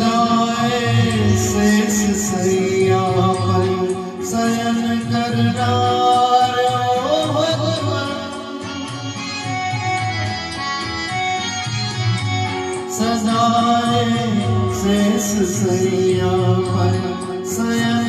સદાએ શેષ સૈયા પર શયન કરનારો सदाए સદાએ શેષ સૈયા પર શયન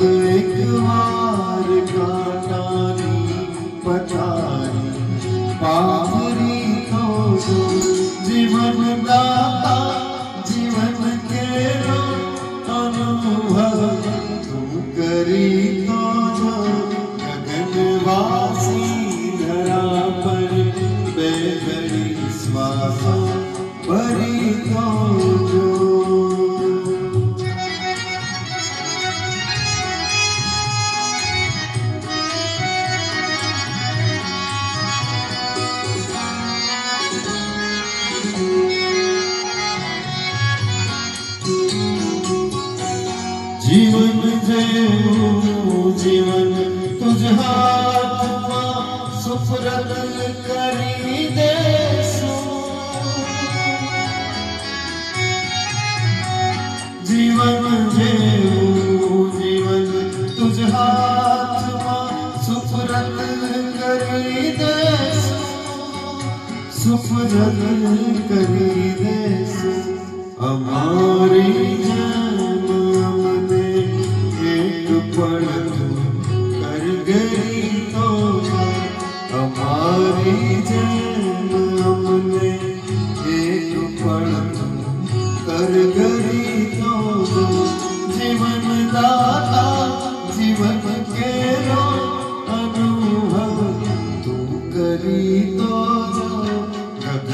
એક વાર કાનાની પથારી પાથરી તો જીવન દાતા જીવન કેરો અનુભવ તું કરી તો જો ગગનવાસી ધરા પર બે ઘડી શ્વાસો ભરી તો જો सफ़र करी देसु हमारी जन्म में एक कर गई तो हमारी जन्म में एक कर गई तो जीवन दाता, जीवन के अनुभव तू करी तो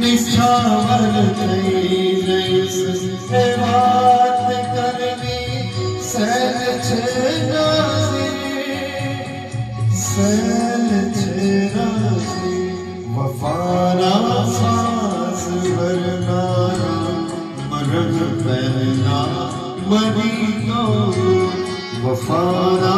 નિછાવર થઈ જઈશ. એ વાત કરવી સર છે સર છે વફાના સાસ ભરનારા. મરણ પહેલા મરી વફાના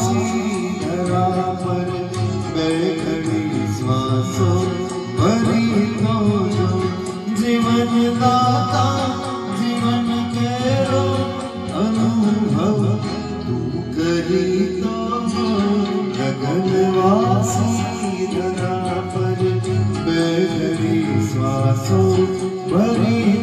bari